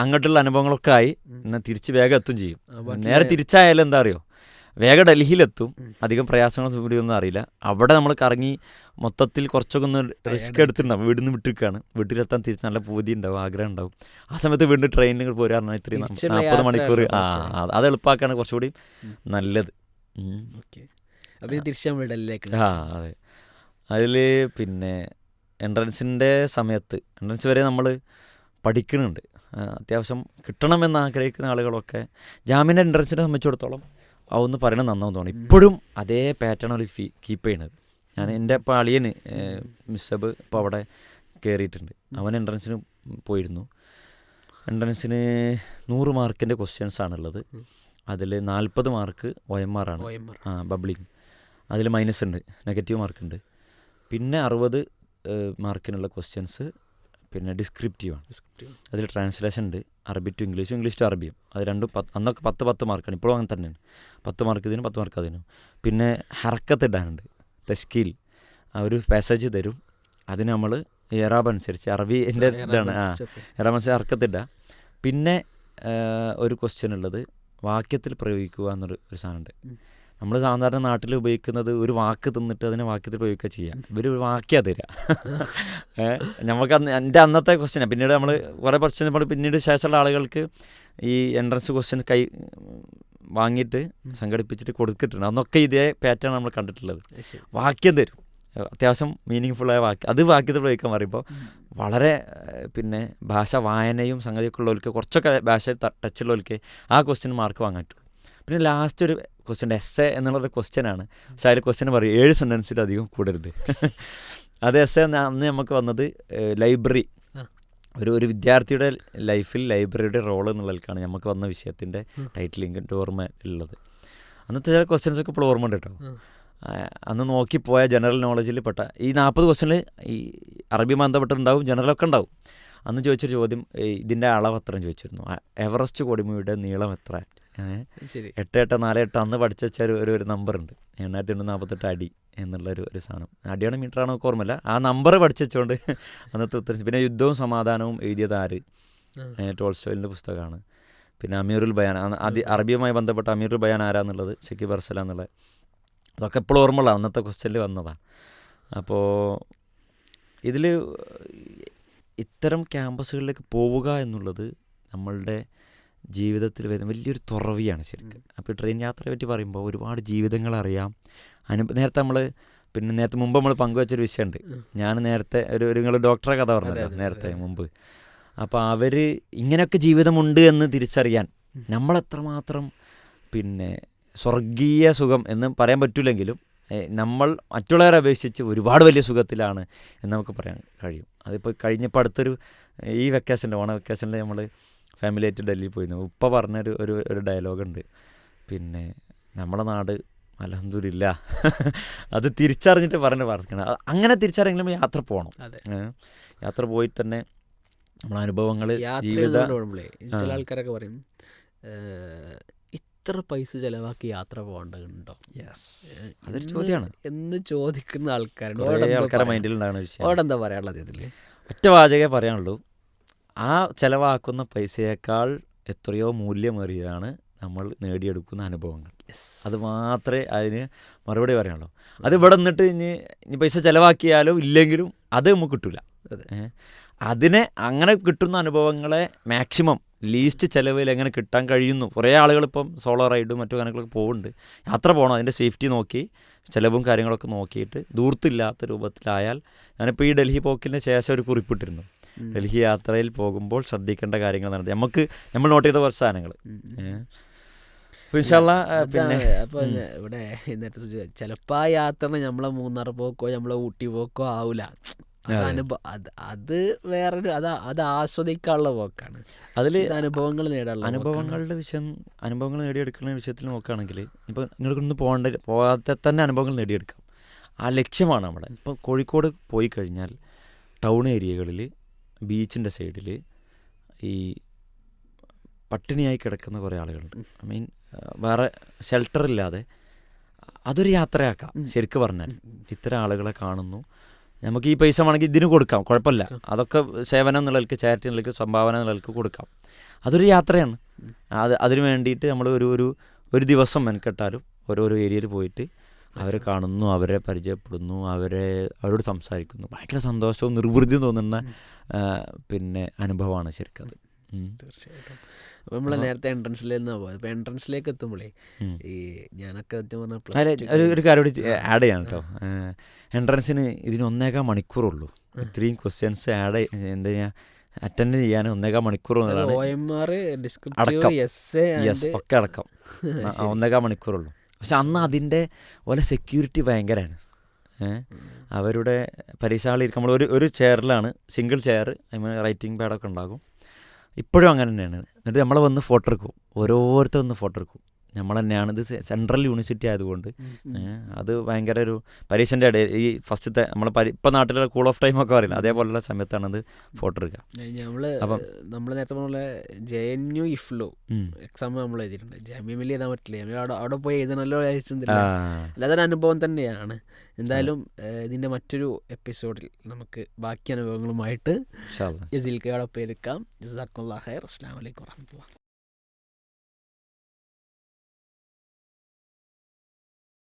അങ്ങോട്ടുള്ള അനുഭവങ്ങളൊക്കെ ആയി എന്നാൽ തിരിച്ച് വേഗം എത്തും ചെയ്യും. നേരെ തിരിച്ചായാലും എന്താ അറിയോ? വേഗം ഡൽഹിയിലെത്തും അധികം പ്രയാസങ്ങളൊന്നും ഇവിടെയൊന്നും അറിയില്ല. അവിടെ നമ്മൾ കറങ്ങി മൊത്തത്തിൽ കുറച്ചൊക്കെ ഒന്ന് റിസ്ക് എടുത്തിട്ടുണ്ടാവും. വീട്ടിൽ നിന്ന് വിട്ടിരിക്കുകയാണ്. വീട്ടിലെത്താൻ തിരിച്ച് നല്ല പൂതി ഉണ്ടാവും ആഗ്രഹം ഉണ്ടാവും. ആ സമയത്ത് വീണ്ടും ട്രെയിനിൽ പോരാ പറഞ്ഞാൽ ഇത്രയും നാൽപ്പത് മണിക്കൂർ ആ അത് എളുപ്പമാക്കാണ് കുറച്ചുകൂടി നല്ലത്. ഓക്കെ. അപ്പോൾ ഇത് തിരിച്ച് നമ്മൾ ആ അതെ. അതിൽ പിന്നെ എൻട്രൻസിന്റെ സമയത്ത് എൻട്രൻസ് വരെ നമ്മൾ പഠിക്കുന്നുണ്ട്. അത്യാവശ്യം കിട്ടണമെന്ന് ആഗ്രഹിക്കുന്ന ആളുകളൊക്കെ ജാമ്യന്റെ എൻട്രൻസിനെ സംബന്ധിച്ചിടത്തോളം അതൊന്ന് പറയണത് നന്നാവും തോന്നി ഇപ്പോഴും അതേ പാറ്റേൺ അവർ ഫീ കീപ്പ് ചെയ്യണത് ഞാൻ എന്റെ ഇപ്പോൾ അളിയന് മിസ്സബ് ഇപ്പോൾ അവിടെ കയറിയിട്ടുണ്ട് അവൻ എൻട്രൻസിന് പോയിരുന്നു. എൻട്രൻസിന് നൂറ് മാർക്കിന്റെ ക്വസ്റ്റ്യൻസ് ആണുള്ളത്. അതിൽ നാൽപ്പത് മാർക്ക് ഒ എം ആർ ആണ്. ആ ബബ്ലിങ് അതിൽ മൈനസ് ഉണ്ട് നെഗറ്റീവ് മാർക്ക് ഉണ്ട്. പിന്നെ അറുപത് മാർക്കിനുള്ള ക്വസ്റ്റ്യൻസ് പിന്നെ ഡിസ്ക്രിപ്റ്റീവ് ആണ്. അതിൽ ട്രാൻസ്ലേഷൻ ഉണ്ട് അറബി ടു ഇംഗ്ലീഷും ഇംഗ്ലീഷ് ടു അറബിയും അത് രണ്ടും പത്ത് അന്നൊക്കെ പത്ത് പത്ത് മാർക്കാണ് ഇപ്പോഴും അങ്ങനെ തന്നെയാണ്. പത്ത് മാർക്ക് ഇതിനും പത്ത് മാർക്ക് അതിനും. പിന്നെ ഹറക്കത്ത് ഇടാനുണ്ട് തെസ്കീൽ ആ ഒരു പാസേജ് തരും. അതിന് നമ്മൾ ഇറാബ് അനുസരിച്ച് അറബി എന്റെ ഇതാണ് ആ. ഇറാബ് അനുസരിച്ച് പിന്നെ ഒരു ക്വസ്റ്റ്യൻ ഉള്ളത് വാക്യത്തിൽ പ്രയോഗിക്കുക എന്നൊരു ഒരു സാധനമുണ്ട്. നമ്മൾ സാധാരണ നാട്ടിൽ ഉപയോഗിക്കുന്നത് ഒരു വാക്ക് തിന്നിട്ട് അതിനെ വാക്യത്തിൽ ഉപയോഗിക്കുക ചെയ്യാം. ഇവർ ഒരു വാക്യാ തരിക നമുക്ക് [laughs] അന്ന് എന്റെ അന്നത്തെ ക്വസ്റ്റ്യനാണ് പിന്നീട് നമ്മൾ കുറേ ക്വസ്റ്റ്യൻ നമ്മൾ പിന്നീട് ശേഷമുള്ള ആളുകൾക്ക് ഈ എൻട്രൻസ് ക്വസ്റ്റ്യൻ കൈ വാങ്ങിയിട്ട് സംഘടിപ്പിച്ചിട്ട് കൊടുത്തിട്ടുണ്ട്. അന്നൊക്കെ ഇതേ പാറ്റേൺ നമ്മൾ കണ്ടിട്ടുള്ളത്. വാക്യം തരും. അത്യാവശ്യം മീനിങ് ഫുള്ളായ വാക്യം അത് വാക്യത്തിൽ ഉപയോഗിക്കാൻ പറയുമ്പോൾ വളരെ പിന്നെ ഭാഷ വായനയും സംഗതിയൊക്കെ ഉള്ളവർക്ക് കുറച്ചൊക്കെ ഭാഷ ടച്ചുള്ളവർക്ക് ആ ക്വസ്റ്റ്യൻ മാർക്ക് വാങ്ങാൻ പറ്റും. പിന്നെ ലാസ്റ്റ് ഒരു ക്വസ്റ്റ്യൻ എസ് എ എന്നുള്ളൊരു ക്വസ്റ്റ്യനാണ് പക്ഷേ അതിൽ ക്വസ്റ്റ്യൻ പറയും. ഏഴ് സെന്റൻസിൽ അധികം കൂടരുത്. അത് എസ് എ അന്ന് നമുക്ക് വന്നത് ലൈബ്രറി ഒരു ഒരു വിദ്യാർത്ഥിയുടെ ലൈഫിൽ ലൈബ്രറിയുടെ റോൾ എന്നുള്ളതിലേക്കാണ് നമുക്ക് വന്ന വിഷയത്തിന്റെ ടൈറ്റിൽ ടൈറ്റിലിംഗ് ഓർമ്മ ഉള്ളത്. അന്നത്തെ ചില ക്വസ്റ്റ്യൻസ് ഒക്കെ ഇപ്പോൾ ഓർമ്മ ഉണ്ട് കേട്ടോ അന്ന് നോക്കിപ്പോയ ജനറൽ നോളജിൽ പെട്ട ഈ നാൽപ്പത് ക്വസ്റ്റ്യനിൽ ഈ അറബി ബന്ധപ്പെട്ടുണ്ടാവും ജനറലൊക്കെ ഉണ്ടാവും. അന്ന് ചോദിച്ചൊരു ചോദ്യം ഇതിന്റെ അളവ് എത്രയും ചോദിച്ചിരുന്നു. എവറസ്റ്റ് കൊടുമുടിയുടെ നീളം എത്ര? എട്ട് എട്ട് നാല് എട്ട് അന്ന് പഠിച്ച ഒരു ഒരു- ഒരു നമ്പർ ഉണ്ട് എണ്ണായിരത്തി എണ്ണൂറ്റി നാൽപ്പത്തെട്ട് അടി എന്നുള്ള ഒരു സാധനം. അടിയാണോ മീറ്റർ ആണോ ഓർമ്മയില്ല. ആ നമ്പർ പഠിച്ചുകൊണ്ട് [laughs] അന്നത്തെ ഉത്തരം പിന്നെ യുദ്ധവും സമാധാനവും എഴുതിയത് ആര്. ടോൾസ്റ്റോയിലിന്റെ പുസ്തകമാണ്. പിന്നെ അമീറുൽ ബയാൻ. അത് അറബിയുമായി ബന്ധപ്പെട്ട അമീറുൽ ബയാൻ ആരാന്നുള്ളത്? ഷക്കീബ് അർസല എന്നുള്ളത് അതൊക്കെ എപ്പോഴും ഓർമ്മയുള്ള അന്നത്തെ ക്വസ്റ്റ്യനിൽ വന്നതാണ് അപ്പോൾ ഇതിൽ ഇത്തരം ക്യാമ്പസുകളിലേക്ക് പോവുക എന്നുള്ളത് നമ്മളുടെ ജീവിതത്തിൽ വരുന്ന വലിയൊരു തുറവിയാണ് ശരിക്കും. അപ്പോൾ ട്രെയിൻ യാത്രയെ പറ്റി പറയുമ്പോൾ ഒരുപാട് ജീവിതങ്ങൾ അറിയാം അനു നേരത്തെ നമ്മൾ പിന്നെ നേരത്തെ മുമ്പ് നമ്മൾ പങ്കുവച്ചൊരു വിഷയമുണ്ട്. ഞാൻ നേരത്തെ ഒരു ഒരു നിങ്ങൾ ഡോക്ടറെ കഥ പറഞ്ഞല്ലോ നേരത്തെ മുമ്പ്. അപ്പോൾ അവർ ഇങ്ങനെയൊക്കെ ജീവിതമുണ്ട് എന്ന് തിരിച്ചറിയാൻ നമ്മളെത്രമാത്രം പിന്നെ സ്വർഗീയ സുഖം എന്ന് പറയാൻ പറ്റില്ലെങ്കിലും നമ്മൾ മറ്റുള്ളവരെ അപേക്ഷിച്ച് ഒരുപാട് വലിയ സുഖത്തിലാണ് എന്ന് നമുക്ക് പറയാൻ കഴിയും. അതിപ്പോൾ കഴിഞ്ഞപ്പോൾ അടുത്തൊരു ഈ വെക്കേഷന്റെ ഓണ വെക്കേഷനിൽ നമ്മൾ ഫാമിലി ആയിട്ട് ഡൽഹിയിൽ പോയിരുന്നു. ഉപ്പ പറഞ്ഞൊരു ഒരു ഒരു ഡയലോഗുണ്ട് പിന്നെ നമ്മുടെ നാട് അലഹദില്ല അത് തിരിച്ചറിഞ്ഞിട്ട് പറഞ്ഞു പറഞ്ഞു അങ്ങനെ തിരിച്ചറിയെങ്കിലും യാത്ര പോകണം യാത്ര പോയി തന്നെ നമ്മളെ അനുഭവങ്ങൾ ജീവിത ചില ആൾക്കാരൊക്കെ പറയും ഇത്ര പൈസ ചിലവാക്കി യാത്ര പോകേണ്ടതുണ്ടോ? അതൊരു ചോദ്യമാണ് എന്ന് ചോദിക്കുന്ന ആൾക്കാരുണ്ട്. വിഷയം ഓടെന്താ പറയാനുള്ളത് ഇതിൽ ഒറ്റ വാചകേ പറയാനുള്ളൂ. ആ ചിലവാക്കുന്ന പൈസയേക്കാൾ എത്രയോ മൂല്യമേറിയതാണ് നമ്മൾ നേടിയെടുക്കുന്ന അനുഭവങ്ങൾ. അത് മാത്രമേ അതിന് മറുപടി പറയാനുള്ളൂ. അത് ഇവിടെ നിന്നിട്ട് ഇനി ഇനി പൈസ ചിലവാക്കിയാലും ഇല്ലെങ്കിലും അത് നമുക്ക് കിട്ടില്ല അതിനെ അങ്ങനെ കിട്ടുന്ന അനുഭവങ്ങളെ മാക്സിമം ലീസ്റ്റ് ചിലവിൽ എങ്ങനെ കിട്ടാൻ കഴിയുന്നു? കുറേ ആളുകൾ ഇപ്പം സോളോ റൈഡും മറ്റു കാര്യങ്ങളൊക്കെ പോകുന്നുണ്ട് യാത്ര പോകണം അതിന്റെ സേഫ്റ്റി നോക്കി ചിലവും കാര്യങ്ങളൊക്കെ നോക്കിയിട്ട് ദൂർത്തില്ലാത്ത രൂപത്തിലായാൽ ഞാനിപ്പോൾ ഈ ഡൽഹി പോക്കിന് ശേഷം ഒരു കുറിപ്പിട്ടിരുന്നു. ഡൽഹി യാത്രയിൽ പോകുമ്പോൾ ശ്രദ്ധിക്കേണ്ട കാര്യങ്ങൾ നടത്തി. നമുക്ക് നമ്മൾ നോട്ട് ചെയ്ത കുറച്ച് സാധനങ്ങൾ. പിന്നെ അപ്പൊ ഇവിടെ ഇന്നത്തെ സൂചിപ്പിച്ച ചിലപ്പോ ആ യാത്ര നമ്മളെ മൂന്നാർ പോക്കോ നമ്മളെ ഊട്ടി പോക്കോ ആവൂല. അത് അനുഭവം അത് അത് വേറൊരു അത് അത് ആസ്വദിക്കാനുള്ള പോക്കാണ്. അതിൽ അനുഭവങ്ങൾ നേടാനുള്ള അനുഭവങ്ങളുടെ വിഷയം അനുഭവങ്ങൾ നേടിയെടുക്കുന്ന വിഷയത്തിൽ നോക്കുകയാണെങ്കിൽ ഇപ്പോൾ നിങ്ങൾക്കൊന്ന് പോകേണ്ട പോകാതെ തന്നെ അനുഭവങ്ങൾ നേടിയെടുക്കാം. ആ ലക്ഷ്യമാണ് നമ്മുടെ ഇപ്പോൾ കോഴിക്കോട് പോയി കഴിഞ്ഞാൽ ടൗൺ ഏരിയകളിൽ ബീച്ചിന്റെ സൈഡിൽ ഈ പട്ടിണിയായി കിടക്കുന്ന കുറേ ആളുകളുണ്ട്. ഐ മീൻ വേറെ ഷെൽട്ടർ ഇല്ലാതെ അതൊരു യാത്രയാക്കാം ശരിക്കും പറഞ്ഞാൽ ഇത്തരം ആളുകളെ കാണുന്നു. നമുക്ക് ഈ പൈസ വേണമെങ്കിൽ ഇതിന് കൊടുക്കാം കുഴപ്പമില്ല. അതൊക്കെ സേവനം എന്നുള്ളവർക്ക് ചാരിറ്റി എന്നുള്ളവർക്ക് സംഭാവന എന്നുള്ളവർക്ക് കൊടുക്കാം. അതൊരു യാത്രയാണ്. അത് അതിന് വേണ്ടിയിട്ട് നമ്മൾ ഒരു ഒരു ഒരു ദിവസം മെനക്കെട്ടാലും ഓരോരോ ഏരിയയിൽ പോയിട്ട് അവരെ കാണുന്നു അവരെ പരിചയപ്പെടുന്നു അവരെ അവരോട് സംസാരിക്കുന്നു. ഭയങ്കര സന്തോഷവും നിർവൃതിയും തോന്നുന്ന പിന്നെ അനുഭവമാണ് ശരിക്കും അത്. തീർച്ചയായിട്ടും. അപ്പോൾ നമ്മൾ നേരത്തെ എൻട്രൻസിൽ നിന്നാ പോയത്. അപ്പോൾ എൻട്രൻസിലേക്ക് എത്തുമ്പോഴേ ഉം. ഈ ഞാനൊക്കെ സത്യം പറഞ്ഞാൽ ഒരു ഒരു കാര്യം ആഡ് ചെയ്യാം കേട്ടോ. എൻട്രൻസിന് ഇതിന് ഒന്നേകാൽ മണിക്കൂറുള്ളൂ. ഇത്രയും ക്വസ്റ്റ്യൻസ് ആഡ് എന്താ ചെയ്യുക അറ്റൻഡ് ചെയ്യാൻ ഒന്നേകാൽ മണിക്കൂർ അടക്കം. ഒക്കെ അടക്കം. [laughs] ഒന്നേകാൽ മണിക്കൂറുള്ളൂ. പക്ഷെ അന്ന് അതിന്റെ ഓലെ സെക്യൂരിറ്റി ഭയങ്കരമാണ് അവരുടെ പരീക്ഷകളിൽ നമ്മൾ ഒരു ഒരു ചെയറിലാണ് സിംഗിൾ ചെയർ മീൻ റൈറ്റിംഗ് പാഡൊക്കെ ഉണ്ടാകും. ഇപ്പോഴും അങ്ങനെ തന്നെയാണ് എന്നിട്ട് നമ്മളെ വന്ന് ഫോട്ടോ എടുക്കും. ഓരോരുത്തർ വന്ന് ഫോട്ടോ എടുക്കും. നമ്മൾ തന്നെയാണ് ഇത് സെൻട്രൽ യൂണിവേഴ്സിറ്റി ആയതുകൊണ്ട് അത് ഭയങ്കര ഒരു പരീക്ഷന്റെ ഇടയിൽ ഈ ഫസ്റ്റത്തെ നമ്മളെ പരി ഇപ്പം നാട്ടിലുള്ള കൂൾ ഓഫ് ടൈം ഒക്കെ പറയില്ല അതേപോലുള്ള സമയത്താണ് അത് ഫോട്ടോ എടുക്കുക. നമ്മൾ അപ്പം- നമ്മൾ നേരത്തെ പറഞ്ഞ J N U EFLU exam നമ്മൾ എഴുതിയിട്ടുണ്ട്. ജാമ്യമിൽ എഴുതാൻ പറ്റില്ല. അവിടെ അവിടെ പോയി എഴുതണല്ലോ ആ, അയച്ചില്ല അല്ലാതൊരു അനുഭവം തന്നെയാണ്. എന്തായാലും ഇതിന്റെ മറ്റൊരു എപ്പിസോഡിൽ നമുക്ക് ബാക്കി അനുഭവങ്ങളുമായിട്ട് ഇൻഷാ അല്ലാ. ജസീൽ കയോടൊപ്പം എടുക്കാം. ജസാഖുല്ലാ ഹൈർ അസ്ലാം വലൈക്കും വറഹമത്തുള്ള